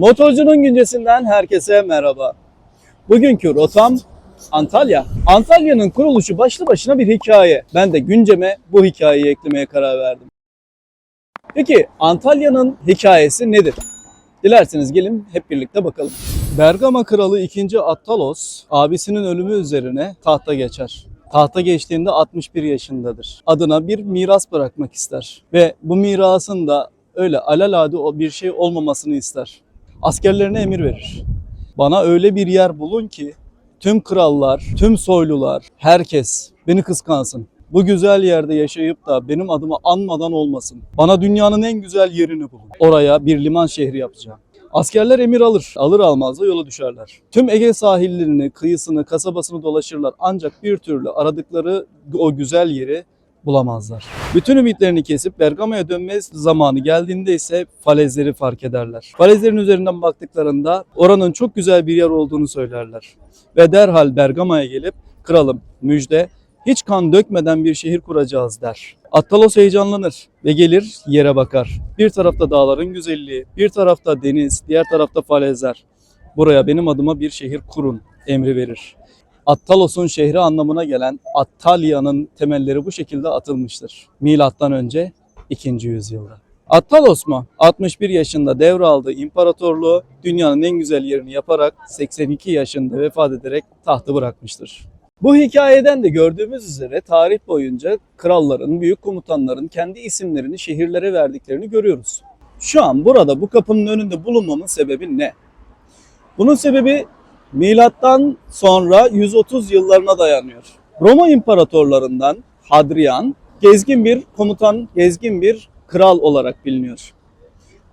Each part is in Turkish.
Motorcunun güncesinden herkese merhaba. Bugünkü rotam Antalya. Antalya'nın kuruluşu başlı başına bir hikaye. Ben de günceme bu hikayeyi eklemeye karar verdim. Peki Antalya'nın hikayesi nedir? Dilerseniz gelin hep birlikte bakalım. Bergama kralı 2. Attalos abisinin ölümü üzerine tahta geçer. Tahta geçtiğinde 61 yaşındadır. Adına bir miras bırakmak ister ve bu mirasın da öyle alelade o bir şey olmamasını ister. Askerlerine emir verir. Bana öyle bir yer bulun ki tüm krallar, tüm soylular, herkes beni kıskansın. Bu güzel yerde yaşayıp da benim adımı anmadan olmasın. Bana dünyanın en güzel yerini bulun. Oraya bir liman şehri yapacağım. Askerler emir alır. Alır almaz da yola düşerler. Tüm Ege sahillerini, kıyısını, kasabasını dolaşırlar. Ancak bir türlü aradıkları o güzel yeri bulamazlar. Bütün ümitlerini kesip Bergama'ya dönme zamanı geldiğinde ise falezleri fark ederler. Falezlerin üzerinden baktıklarında oranın çok güzel bir yer olduğunu söylerler. Ve derhal Bergama'ya gelip kralım müjde hiç kan dökmeden bir şehir kuracağız der. Attalos heyecanlanır ve gelir yere bakar. Bir tarafta dağların güzelliği, bir tarafta deniz, diğer tarafta falezler. Buraya benim adıma bir şehir kurun emri verir. Attalos'un şehri anlamına gelen Attalya'nın temelleri bu şekilde atılmıştır. Milattan önce 2. yüzyılda. Attalos mu? 61 yaşında devraldığı imparatorluğu dünyanın en güzel yerini yaparak 82 yaşında vefat ederek tahtı bırakmıştır. Bu hikayeden de gördüğümüz üzere tarih boyunca kralların, büyük komutanların kendi isimlerini şehirlere verdiklerini görüyoruz. Şu an burada bu kapının önünde bulunmamın sebebi ne? Bunun sebebi milattan sonra 130 yıllarına dayanıyor. Roma imparatorlarından Hadrian gezgin bir komutan, gezgin bir kral olarak biliniyor.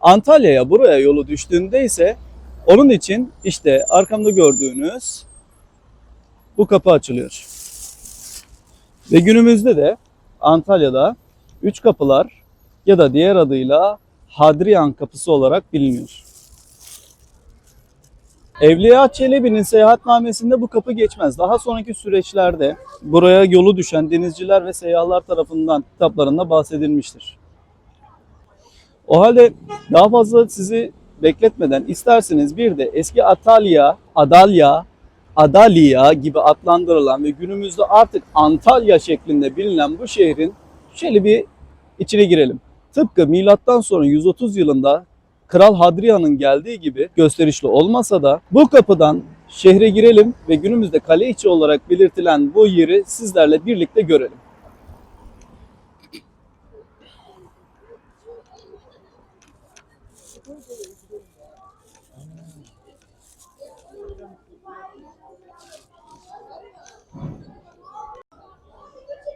Antalya'ya buraya yolu düştüğünde ise onun için işte arkamda gördüğünüz bu kapı açılıyor. Ve günümüzde de Antalya'da üç kapılar ya da diğer adıyla Hadrian kapısı olarak biliniyor. Evliya Çelebi'nin seyahatnamesinde bu kapı geçmez. Daha sonraki süreçlerde buraya yolu düşen denizciler ve seyyahlar tarafından kitaplarında bahsedilmiştir. O halde daha fazla sizi bekletmeden isterseniz bir de eski Atalya, Adalya, Adalia gibi adlandırılan ve günümüzde artık Antalya şeklinde bilinen bu şehrin şöyle bir içine girelim. Tıpkı milattan sonra 130 yılında Kral Hadrian'ın geldiği gibi gösterişli olmasa da bu kapıdan şehre girelim ve günümüzde kale içi olarak belirtilen bu yeri sizlerle birlikte görelim.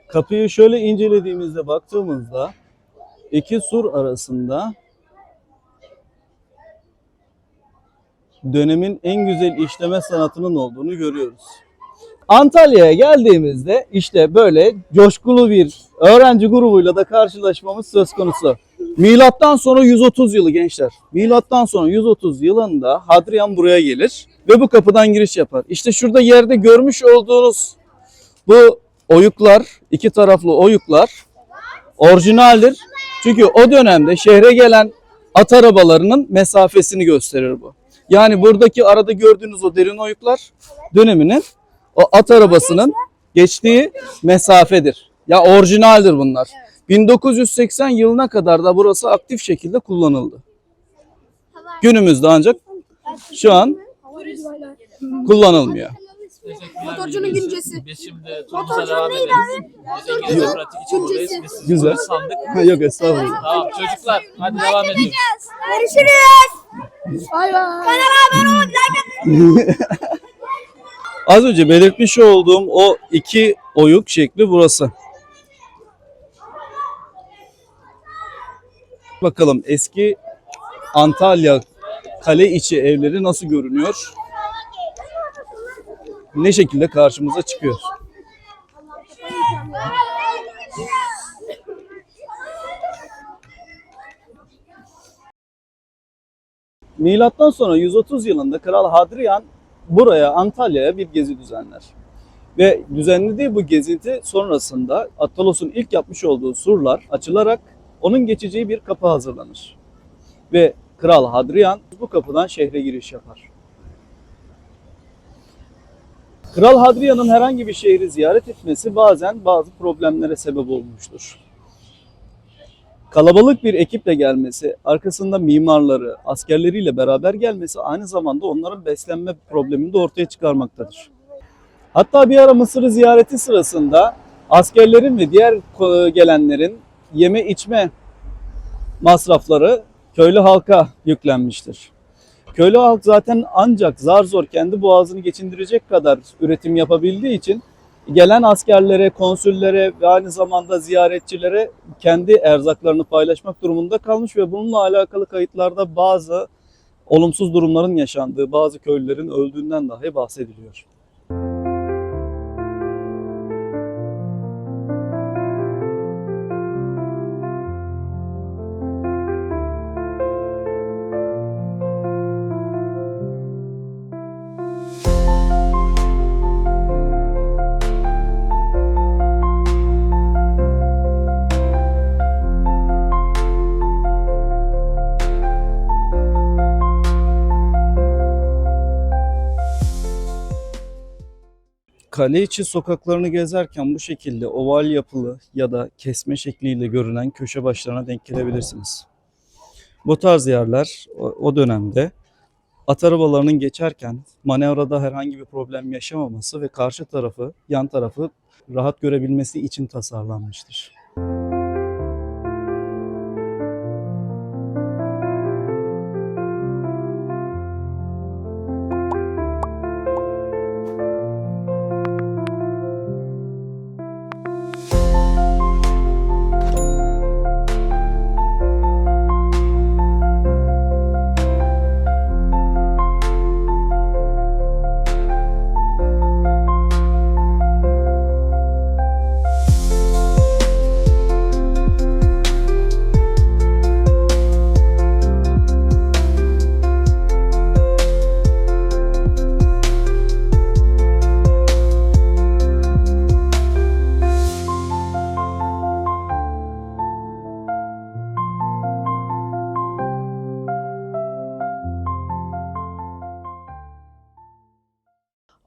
Kapıyı şöyle incelediğimizde baktığımızda iki sur arasında dönemin en güzel işleme sanatının olduğunu görüyoruz. Antalya'ya geldiğimizde işte böyle coşkulu bir öğrenci grubuyla da karşılaşmamız söz konusu. Milattan sonra 130 yılı gençler. Milattan sonra 130 yılında Hadrian buraya gelir ve bu kapıdan giriş yapar. İşte şurada yerde görmüş olduğunuz bu oyuklar, iki taraflı oyuklar orijinaldir. Çünkü o dönemde şehre gelen at arabalarının mesafesini gösterir bu. Yani buradaki arada gördüğünüz o derin oyuklar döneminin o at arabasının geçtiği mesafedir. Ya orijinaldir bunlar. 1980 yılına kadar da burası aktif şekilde kullanıldı. Günümüzde ancak şu an kullanılmıyor. Motorcunun güncesi. Biz şimdi turumuza devam edelim. Buradayız. Biz Güzel. sandık. Yok estağfurullah. Tamam çocuklar hadi devam ediyoruz. Görüşürüz. Bay bay. Kanala abone olun. Az önce belirtmiş olduğum o iki oyuk şekli burası. Bakalım eski Antalya kale içi evleri nasıl görünüyor? Ne şekilde karşımıza çıkıyor? Milattan sonra 130 yılında Kral Hadrian buraya Antalya'ya bir gezi düzenler. Ve düzenlediği bu gezinti sonrasında Attalos'un ilk yapmış olduğu surlar açılarak onun geçeceği bir kapı hazırlanır. Ve Kral Hadrian bu kapıdan şehre giriş yapar. Kral Hadrian'ın herhangi bir şehri ziyaret etmesi bazen bazı problemlere sebep olmuştur. Kalabalık bir ekiple gelmesi, arkasında mimarları, askerleriyle beraber gelmesi aynı zamanda onların beslenme problemini de ortaya çıkarmaktadır. Hatta bir ara Mısır'ı ziyareti sırasında askerlerin ve diğer ko- gelenlerin yeme içme masrafları köylü halka yüklenmiştir. Köylü halk zaten ancak zar zor kendi boğazını geçindirecek kadar üretim yapabildiği için gelen askerlere, konsüllere ve aynı zamanda ziyaretçilere kendi erzaklarını paylaşmak durumunda kalmış ve bununla alakalı kayıtlarda bazı olumsuz durumların yaşandığı, bazı köylülerin öldüğünden dahi bahsediliyor. Kale içi sokaklarını gezerken bu şekilde oval yapılı ya da kesme şekliyle görünen köşe başlarına denk gelebilirsiniz. Bu tarz yerler o- dönemde at arabalarının geçerken manevrada herhangi bir problem yaşamaması ve karşı tarafı, yan tarafı rahat görebilmesi için tasarlanmıştır.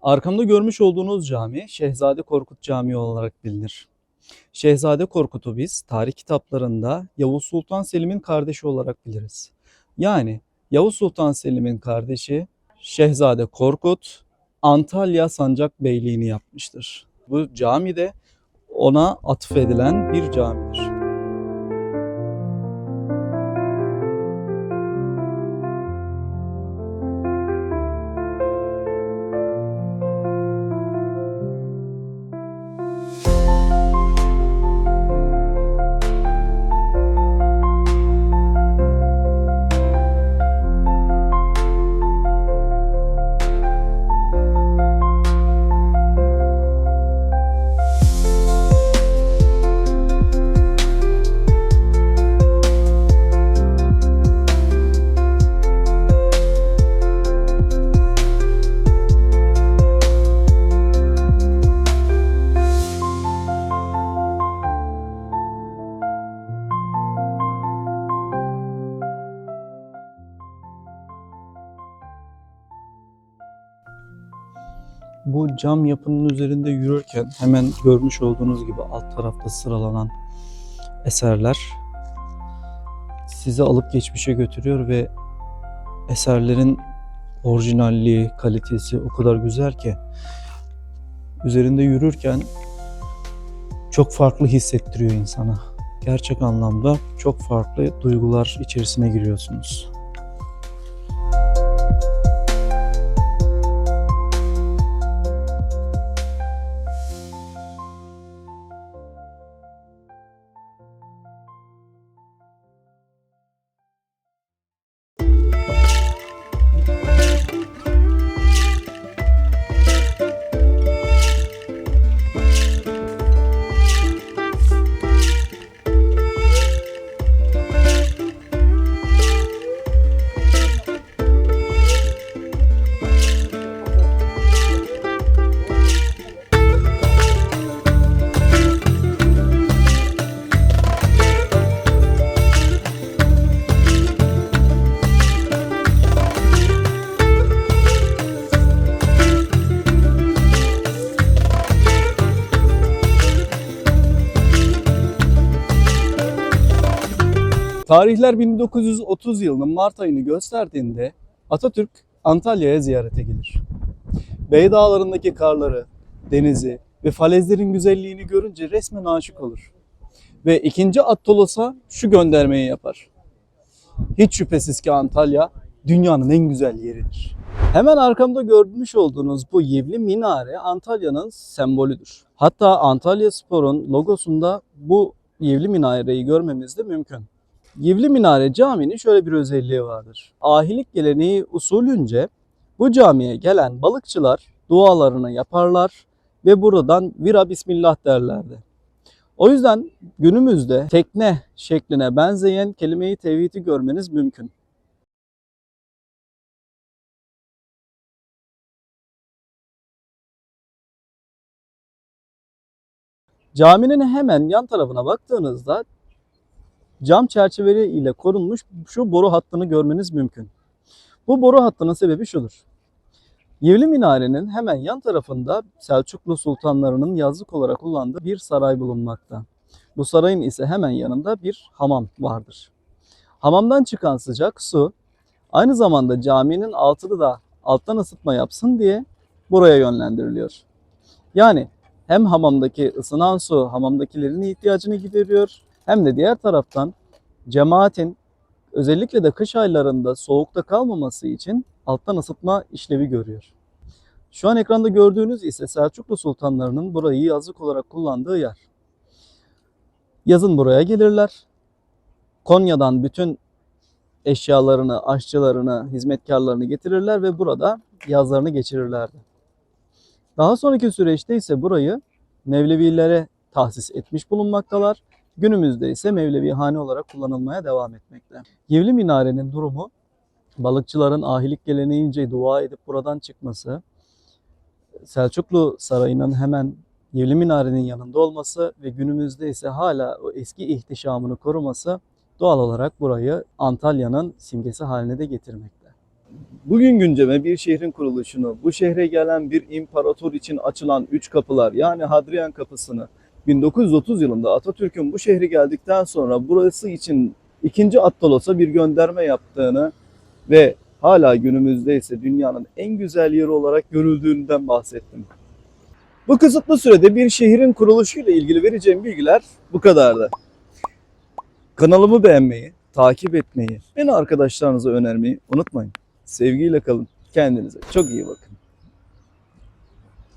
Arkamda görmüş olduğunuz cami Şehzade Korkut Camii olarak bilinir. Şehzade Korkut'u biz tarih kitaplarında Yavuz Sultan Selim'in kardeşi olarak biliriz. Yani Yavuz Sultan Selim'in kardeşi Şehzade Korkut Antalya Sancak Beyliğini yapmıştır. Bu cami de ona atfedilen bir camidir. Bu cam yapının üzerinde yürürken hemen görmüş olduğunuz gibi alt tarafta sıralanan eserler sizi alıp geçmişe götürüyor ve eserlerin orijinalliği, kalitesi o kadar güzel ki üzerinde yürürken çok farklı hissettiriyor insana. Gerçek anlamda çok farklı duygular içerisine giriyorsunuz. Tarihler 1930 yılının Mart ayını gösterdiğinde Atatürk Antalya'ya ziyarete gelir. Bey Dağları'ndaki karları, denizi ve falezlerin güzelliğini görünce resmen aşık olur. Ve ikinci Attolos'a şu göndermeyi yapar. Hiç şüphesiz ki Antalya dünyanın en güzel yeridir. Hemen arkamda görmüş olduğunuz bu yivli minare Antalya'nın sembolüdür. Hatta Antalya Spor'un logosunda bu yivli minareyi görmemiz de mümkün. Yivli Minare Camii'nin şöyle bir özelliği vardır. Ahilik geleneği usulünce bu camiye gelen balıkçılar dualarını yaparlar ve buradan vira bismillah derlerdi. O yüzden günümüzde tekne şekline benzeyen kelimeyi tevhidi görmeniz mümkün. Caminin hemen yan tarafına baktığınızda cam çerçeveli ile korunmuş şu boru hattını görmeniz mümkün. Bu boru hattının sebebi şudur. Yivli Minare'nin hemen yan tarafında Selçuklu sultanlarının yazlık olarak kullandığı bir saray bulunmakta. Bu sarayın ise hemen yanında bir hamam vardır. Hamamdan çıkan sıcak su aynı zamanda caminin altını da alttan ısıtma yapsın diye buraya yönlendiriliyor. Yani hem hamamdaki ısınan su hamamdakilerin ihtiyacını gideriyor hem de diğer taraftan cemaatin özellikle de kış aylarında soğukta kalmaması için alttan ısıtma işlevi görüyor. Şu an ekranda gördüğünüz ise Selçuklu sultanlarının burayı yazlık olarak kullandığı yer. Yazın buraya gelirler. Konya'dan bütün eşyalarını, aşçılarını, hizmetkarlarını getirirler ve burada yazlarını geçirirlerdi. Daha sonraki süreçte ise burayı Mevlevilere tahsis etmiş bulunmaktalar. Günümüzde ise Mevlevihane olarak kullanılmaya devam etmekte. Yivli Minare'nin durumu balıkçıların ahilik geleneğince dua edip buradan çıkması, Selçuklu Sarayı'nın hemen Yivli Minare'nin yanında olması ve günümüzde ise hala o eski ihtişamını koruması doğal olarak burayı Antalya'nın simgesi haline de getirmekte. Bugün günceme bir şehrin kuruluşunu, bu şehre gelen bir imparator için açılan üç kapılar yani Hadrian kapısını 1930 yılında Atatürk'ün bu şehri geldikten sonra burası için ikinci Attalos'a bir gönderme yaptığını ve hala günümüzde ise dünyanın en güzel yeri olarak görüldüğünden bahsettim. Bu kısıtlı sürede bir şehrin kuruluşuyla ilgili vereceğim bilgiler bu kadardı. Kanalımı beğenmeyi, takip etmeyi, beni arkadaşlarınıza önermeyi unutmayın. Sevgiyle kalın. Kendinize çok iyi bakın.